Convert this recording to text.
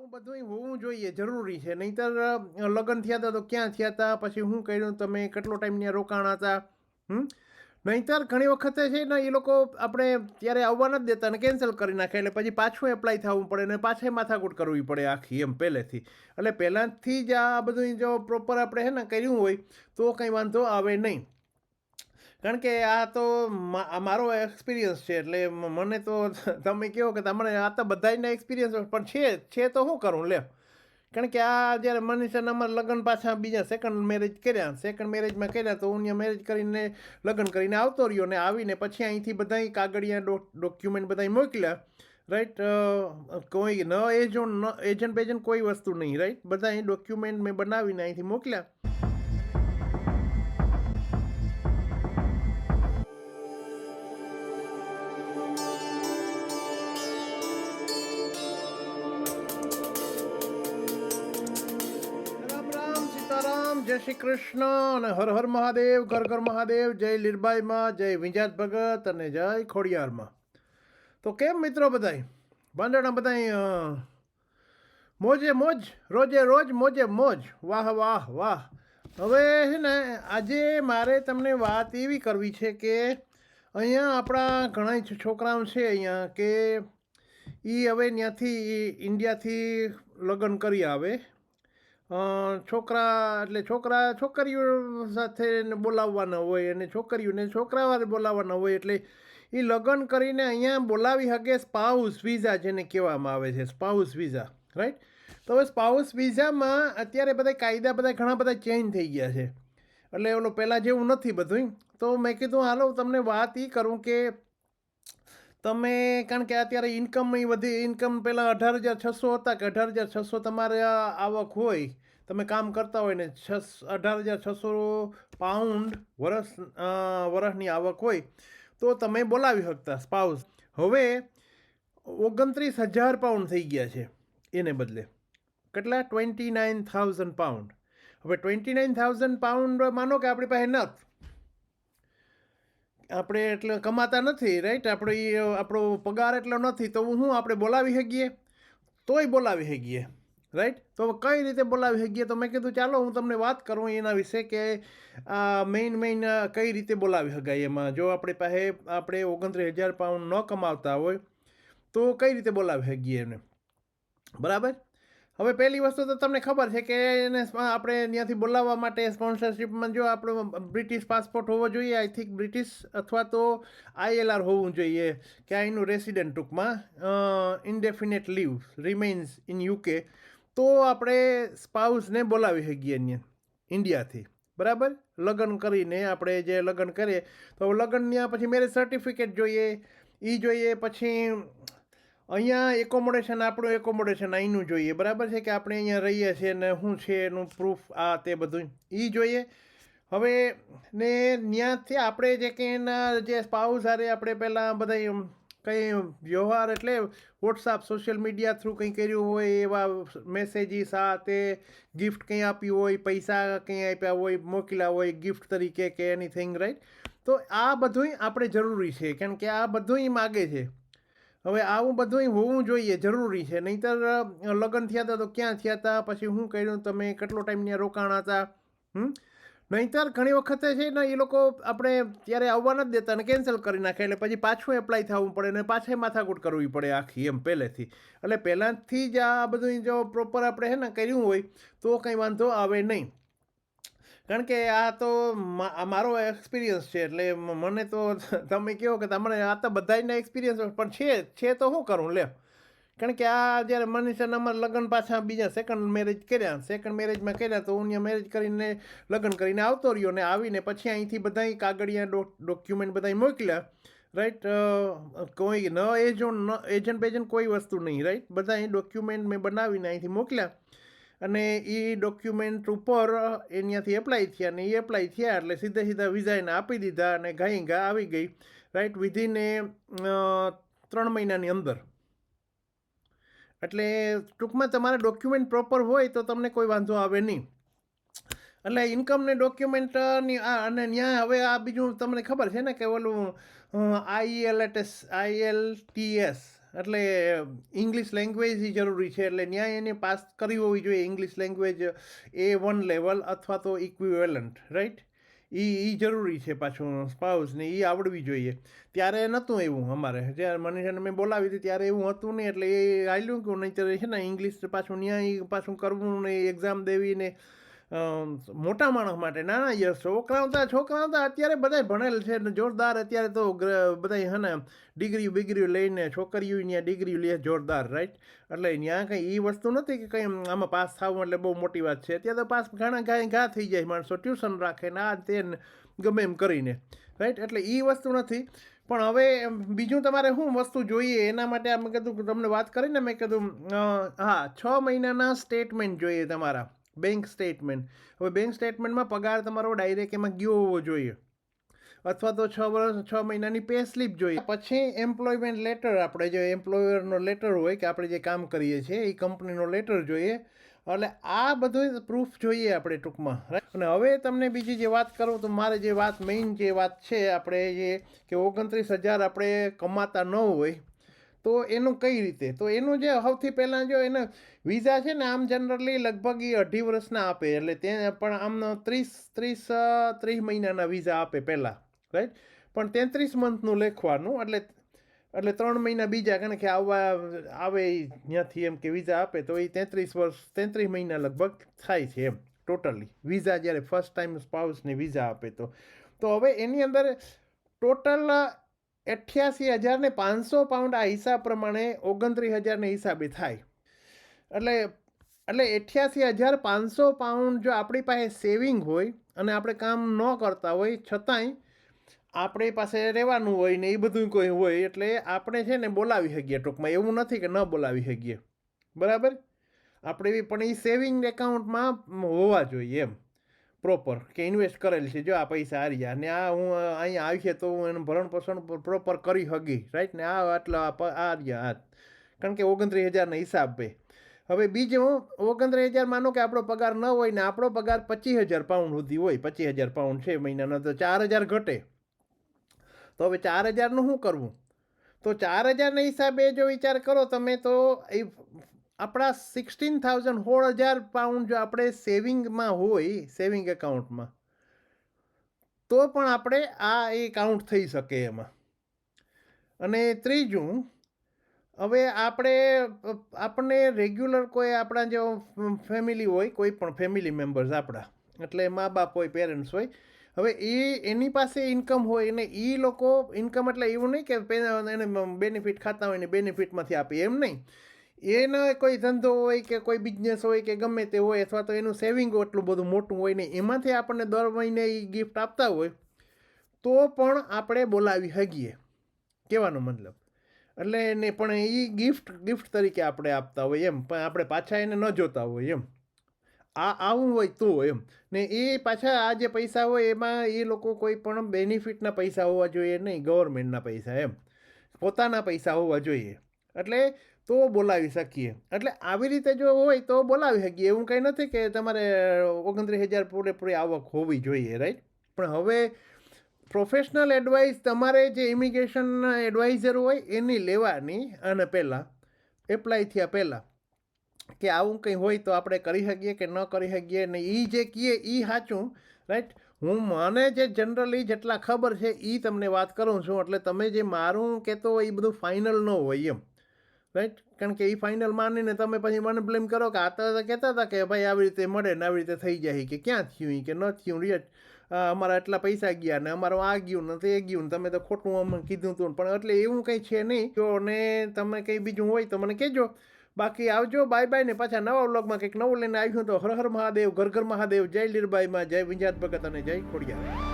આવું બધું હોવું જોઈએ, જરૂરી છે. નહીંતર લગ્ન થયા હતા તો ક્યાં થયા હતા? પછી હું કર્યું? તમે કેટલો ટાઈમ ત્યાં રોકાણા હતા? હમ? નહીંતર ઘણી વખતે છે ને, એ લોકો આપણે ત્યારે આવવા નથી દેતા ને કેન્સલ કરી નાખે. એટલે પછી પાછું એપ્લાય થવું પડે ને પાછા માથાકૂટ કરવી પડે આખી એમ પહેલેથી. એટલે પહેલાંથી જ આ બધું જો પ્રોપર આપણે છે ને કર્યું હોય, તો કંઈ વાંધો આવે નહીં. કારણ કે આ તો મારો એક્સપિરિયન્સ છે, એટલે મને તો તમે કહો કે તમને આ તો બધાના એક્સપિરિયન્સ પણ છે છે તો શું કરું, લે. કારણ કે આ જ્યારે મનીષાના અમારા લગ્ન પાછા બીજા સેકન્ડ મેરેજ કર્યા સેકન્ડ મેરેજમાં કર્યા, તો હું મેરેજ કરીને લગ્ન કરીને આવતો રહ્યો ને આવીને પછી અહીંથી બધા કાગળિયા ડોક્યુમેન્ટ બધા મોકલ્યા રાઈટ કોઈ ન એજન્ટ ન એજન્ટ બેજન્ટ કોઈ વસ્તુ નહીં રાઈટ બધા અહીં ડોક્યુમેન્ટ મેં બનાવીને અહીંથી મોકલ્યા. જય શ્રી કૃષ્ણ અને હર હર મહાદેવ, ઘર ઘર મહાદેવ, જય લીરબાઈમાં જય વિંજાત ભગત અને જય ખોડિયારમાં તો કેમ મિત્રો બધાય? બાંધણા બધાય મોજે મોજ, રોજે રોજ મોજે મોજ. વાહ વાહ વાહ. હવે છે ને, આજે મારે તમને વાત એવી કરવી છે કે અહીંયા આપણા ઘણા છોકરાઓ છે અહીંયા કે એ હવે ત્યાંથી ઇન્ડિયાથી લગ્ન કરી આવે. છોકરા એટલે છોકરા, છોકરીઓ સાથે બોલાવવાના હોય અને છોકરીઓને છોકરાવાળે બોલાવવાના હોય એટલે એ લગ્ન કરીને અહીંયા બોલાવી શકે સ્પાઉસ વિઝા જેને કહેવામાં આવે છે, સ્પાઉસ વિઝા રાઈટ તો હવે સ્પાઉસ વિઝામાં અત્યારે બધા કાયદા બધા ઘણા બધા ચેન્જ થઈ ગયા છે. એટલે ઓલો પહેલાં જેવું નથી બધું તો મેં કીધું, હાલો તમને વાત એ કરું કે તમે, કારણ કે અત્યારે ઇન્કમ વધી ઇન્કમ પહેલાં અઢાર હજાર છસો હતા કે અઢાર હજાર છસો તમારે આવક હોય, તમે કામ કરતા હોય ને છસ, અઢાર હજાર છસો પાઉન્ડ વરસ વરસની આવક હોય, તો તમે બોલાવી શકતા સ્પાઉસ હવે ઓગણત્રીસ હજાર પાઉન્ડ થઈ ગયા છે, એને બદલે. કેટલા? ટ્વેન્ટી નાઇન થાઉઝન્ડ પાઉન્ડ હવે ટ્વેન્ટી નાઇન થાઉઝન્ડ પાઉન્ડ માનો કે આપણી પાસે નથી. આપણે એટલે કમાતા નથી રાઈટ આપણે આપણો પગાર એટલો નથી, તો હું આપણે બોલાવી શકીએ? તોય બોલાવી શકીએ રાઈટ તો કઈ રીતે બોલાવી શકીએ? તો મેં કીધું, ચાલો હું તમને વાત કરું એના વિશે કે આ મેઇન મેઇન કઈ રીતે બોલાવી શકાય એમાં? જો આપણી પાસે, આપણે ઓગણત્રીસ હજાર પાઉન્ડ ન કમાવતા હોય, તો કઈ રીતે બોલાવી શકીએ એને? બરાબર? હવે પહેલી વસ્તુ તો તમને ખબર છે કે એને આપણે ત્યાંથી બોલાવવા માટે સ્પોન્સરશિપમાં જો આપણો બ્રિટિશ પાસપોર્ટ હોવો જોઈએ આઈ થિંક બ્રિટિશ અથવા તો આઈએલઆર હોવું જોઈએ, કે અહીંનું રેસિડેન્ટ ટૂંકમાં indefinite leave remains in UK તો આપણે સ્પાઉસને બોલાવી શકીએ અહીંયા ઇન્ડિયાથી બરાબર? લગ્ન કરીને આપણે જે લગ્ન કરીએ, તો લગ્ન ત્યાં પછી મેરેજ સર્ટિફિકેટ જોઈએ એ જોઈએ, પછી અહીંયા એકોમોડેશન આપણું એકોમોડેશન અહીંનું જોઈએ. બરાબર છે કે આપણે અહીંયા રહીએ છીએ ને શું છે એનું પ્રૂફ આ તે બધું એ જોઈએ. હવે ને ત્યાંથી આપણે જે કંઈ એના જે સ્પાઉસ હારે આપણે પહેલાં બધા કંઈ વ્યવહાર એટલે વોટ્સઅપ સોશિયલ મીડિયા થ્રુ કંઈ કર્યું હોય, એવા મેસેજીસ આ તે ગિફ્ટ કંઈ આપ્યું હોય, પૈસા કંઈ આપ્યા હોય, મોકલ્યા હોય ગિફ્ટ તરીકે કે એનીથિંગ રાઈટ તો આ બધુંય આપણે જરૂરી છે. કારણ કે આ બધુંય માગે છે. હવે આવું બધું હોવું જોઈએ, જરૂરી છે. નહીંતર લગ્ન થયા હતા તો ક્યાં થયા હતા પછી હું કર્યું? તમે કેટલો ટાઈમ ત્યાં રોકાણા હતા હમ? નહીંતર ઘણી વખતે છે ને એ લોકો આપણે ત્યારે આવવા નથી દેતા ને કેન્સલ કરી નાખે. એટલે પછી પાછું એપ્લાય થવું પડે ને પાછા માથાકૂટ કરવી પડે આખી એમ પહેલેથી. એટલે પહેલાંથી જ આ બધું જો પ્રોપર આપણે છે ને કર્યું હોય, તો કંઈ વાંધો આવે નહીં. કારણ કે આ તો મારો એક્સપિરિયન્સ છે એટલે મને તો તમે કહો કે તમને આ તો બધાના એક્સપિરિયન્સ પણ છે છે તો શું કરું લે કારણ કે આ જ્યારે મનીષાને અમારા લગ્ન પાછા બીજા સેકન્ડ મેરેજ કર્યા સેકન્ડ મેરેજમાં કર્યા, તો હું મેરેજ કરીને લગ્ન કરીને આવતો રહ્યો ને આવીને પછી અહીંથી બધા કાગળિયા ડોક્યુમેન્ટ બધા મોકલ્યા રાઈટ કોઈ ન એજન્ટ ન એજન્ટ બેજન્ટ કોઈ વસ્તુ નહીં રાઈટ બધા અહીં ડોક્યુમેન્ટ મેં બનાવીને અહીંથી મોકલ્યા. અને એ ડોક્યુમેન્ટ ઉપર એનાથી એપ્લાય થયા અને એ એપ્લાય થયા એટલે સીધા સીધા વિઝા એને આપી દીધા અને ગાઈ ગા આવી ગઈ. રાઈટ વિધિન એ ત્રણ મહિનાની અંદર. એટલે ટૂંકમાં તમારા ડોક્યુમેન્ટ પ્રોપર હોય તો તમને કોઈ વાંધો આવે નહીં. એટલે ઇન્કમને ડોક્યુમેન્ટની આ, અને ત્યાં હવે આ બીજું તમને ખબર છે ને કે ઓલું આઈએલએટએસ આઈએલટીએસ એટલે ઇંગ્લિશ લેંગ્વેજ જરૂરી છે. એટલે ન્યાય એને પાસ કરી હોવી જોઈએ. English language A one level અથવા તો ઇક્વિવેલન્ટ રાઈટ એ એ જરૂરી છે પાછું સ્પાઉસને એ આવડવી જોઈએ. ત્યારે નહોતું એવું અમારે. જ્યારે મનીષાને મેં બોલાવી હતી ત્યારે એવું હતું નહીં. એટલે એ હાલ્યું કે નહીં છે ને ઇંગ્લિશ પાછું ન્યાય પાછું કરવું ને એક્ઝામ દેવી ને મોટા માણસ માટે. ના ના, યસ, છોકરાઓ તો છોકરાઓ તો અત્યારે બધા ભણેલ છે ને જોરદાર અત્યારે તો બધા હે ને ડિગ્રી બિગ્રી લઈને છોકરીઓ ત્યાં ડિગ્રી લે જોરદાર રાઈટ એટલે ત્યાં કંઈ એ વસ્તુ નથી કે કંઈ આમાં પાસ થવું એટલે બહુ મોટી વાત છે. અત્યારે તો પાસ ઘણા ઘા ઘા થઈ જાય માણસો, ટ્યુશન રાખે ને આ તે ગમે એમ કરીને રાઈટ એટલે એ વસ્તુ નથી. પણ હવે બીજું તમારે શું વસ્તુ જોઈએ? એના માટે મેં કીધું તમને વાત કરીને મેં કીધું હા, છ મહિનાના સ્ટેટમેન્ટ જોઈએ તમારા. બેંક સ્ટેટમેન્ટ હવે બેંક સ્ટેટમેન્ટમાં પગાર તમારો ડાયરેક્ટ એમાં ગયો હોવો જોઈએ. અથવા તો છ વર્ષ, છ મહિનાની પે સ્લીપ જોઈએ. પછી એમ્પ્લોયમેન્ટ લેટર આપણે જે એમ્પ્લોયરનો લેટર હોય કે આપણે જે કામ કરીએ છીએ, એ કંપનીનો લેટર જોઈએ. એટલે આ બધું પ્રૂફ જોઈએ આપણે ટૂંકમાં? અને હવે તમને બીજી જે વાત કરું તો મારે જે વાત મેઇન જે વાત છે, આપણે જે કે ઓગણત્રીસ હજાર આપણે કમાતા ન હોય તો એનું કઈ રીતે? તો એનું જે સૌથી પહેલાં જો એને વિઝા છે ને, આમ જનરલી લગભગ એ અઢી વર્ષના આપે. એટલે તે પણ આમ ત્રીસ ત્રીસ ત્રીસ મહિનાના વિઝા આપે પહેલાં રાઈટ પણ તેત્રીસ મંથનું લેખવાનું. એટલે એટલે ત્રણ મહિના બીજા, કારણ કે આવવા, આવે ત્યાંથી એમ કે વિઝા આપે, તો એ તેત્રીસ વર્ષ, તેત્રીસ મહિના લગભગ થાય છે એમ ટોટલી વિઝા જ્યારે ફર્સ્ટ ટાઈમ સ્પાઉસને વિઝા આપે તો. તો હવે એની અંદર ટોટલ અઠ્યાસી હજાર ને પાંચસો પાઉન્ડ આ હિસાબ પ્રમાણે ઓગણત્રીસ હજારને હિસાબે થાય. એટલે એટલે અઠ્યાસી હજાર પાંચસો પાઉન્ડ જો આપણી પાસે સેવિંગ હોય અને આપણે કામ ન કરતા હોય, છતાંય આપણી પાસે રહેવાનું હોય ને એ બધું કોઈ હોય એટલે આપણે છે ને બોલાવી શકીએ ટૂંકમાં. એવું નથી કે ન બોલાવી શકીએ. બરાબર? આપણે પણ એ સેવિંગ એકાઉન્ટમાં હોવા જોઈએ એમ. પ્રોપર કે ઇન્વેસ્ટ કરેલી છે. જો આ પૈસા હારી જાય ને આ હું અહીંયા અહીંયા છે તો હું એનું ભરણ પોષણ પ્રોપર કરી શકી રાઈટ ને આ આટલા આ પ- આ કારણ કે ઓગણત્રીસ હજારના હિસાબે હવે બીજું, ઓગણત્રીસ હજાર માનો કે આપણો પગાર ન હોય ને આપણો પગાર પચીસ હજાર પાઉન્ડ સુધી હોય, પચીસ હજાર પાઉન્ડ છે મહિનાનો, તો ચાર હજાર ઘટે. તો હવે ચાર હજારનું શું કરવું? તો ચાર હજારના હિસાબે જો વિચાર કરો તમે, તો એ આપણા સિક્સટીન થાઉઝન્ડ સોળ હજાર પાઉન્ડ જો આપણે સેવિંગમાં હોય સેવિંગ એકાઉન્ટમાં તો પણ આપણે આ એ કાઉન્ટ થઈ શકે એમાં. અને ત્રીજું, હવે આપણે, આપણને રેગ્યુલર કોઈ આપણા જો ફેમિલી હોય, કોઈ પણ ફેમિલી મેમ્બર્સ આપણા, એટલે મા બાપ હોય પેરેન્ટ્સ હોય, હવે એ એની પાસે ઇન્કમ હોય ને એ લોકો ઇન્કમ એટલે એવું નહીં કે એને બેનિફિટ ખાતા હોય ને બેનિફિટમાંથી આપે, એમ નહીં. એનો કોઈ ધંધો હોય કે કોઈ બિઝનેસ હોય કે ગમે તે હોય અથવા તો એનું સેવિંગ એટલું બધું મોટું હોય ને એમાંથી આપણને દર મહિને એ ગિફ્ટ આપતા હોય, તો પણ આપણે બોલાવી શકીએ કહેવાનો મતલબ. એટલે એને પણ એ ગિફ્ટ ગિફ્ટ તરીકે આપણે આપતા હોય એમ. પણ આપણે પાછા એને ન જોતા હોય એમ. આ, આવું હોય તો એમ. ને એ પાછા આ જે પૈસા હોય એમાં એ લોકો કોઈ પણ બેનિફિટના પૈસા હોવા જોઈએ નહીં. ગવર્મેન્ટના પૈસા એમ. પોતાના પૈસા હોવા જોઈએ. એટલે તો બોલાવી શકીએ. એટલે આવી રીતે જો હોય તો બોલાવી શકીએ. એવું કંઈ નથી કે તમારે ઓગણત્રીસ હજાર પૂરેપૂરી આવક હોવી જોઈએ રાઈટ પણ હવે પ્રોફેશનલ એડવાઇસ તમારે જે ઇમિગ્રેશન એડવાઇઝર હોય એની લેવાની અને પહેલાં એપ્લાય થયા પહેલાં કે આવું કંઈ હોય તો આપણે કરી શકીએ કે ન કરી શકીએ ને એ જે કહીએ એ સાચું રાઈટ હું મને જે જનરલી જેટલા ખબર છે એ તમને વાત કરું છું. એટલે તમે જે મારું કહેતો હોય એ બધું ફાઇનલ ન હોય એમ. રાઈટ કારણ કે એ ફાઇનલ માનીને તમે પછી મને બ્લેમ કરો કે આ તો કહેતા હતા કે ભાઈ આવી રીતે મળે ને આવી રીતે થઈ જાય કે ક્યાં થયું કે ન થયું રિયટ અમારા એટલા પૈસા ગયા ને અમારું આ ગયું ને તે ગયું ને તમે તો ખોટું અમને કીધું હતું પણ એટલે એવું કંઈ છે નહીં. જો ને તમે કંઈ બીજું હોય તો મને કહેજો. બાકી આવજો બાય બાય ને પાછા નવા વ્લોગમાં કંઈક નવું લઈને આવ્યું તો હર હર મહાદેવ, ઘર ઘર મહાદેવ, જય લીરબાઈમાં, જય વિંજાત ભગત અને જય ખોડિયા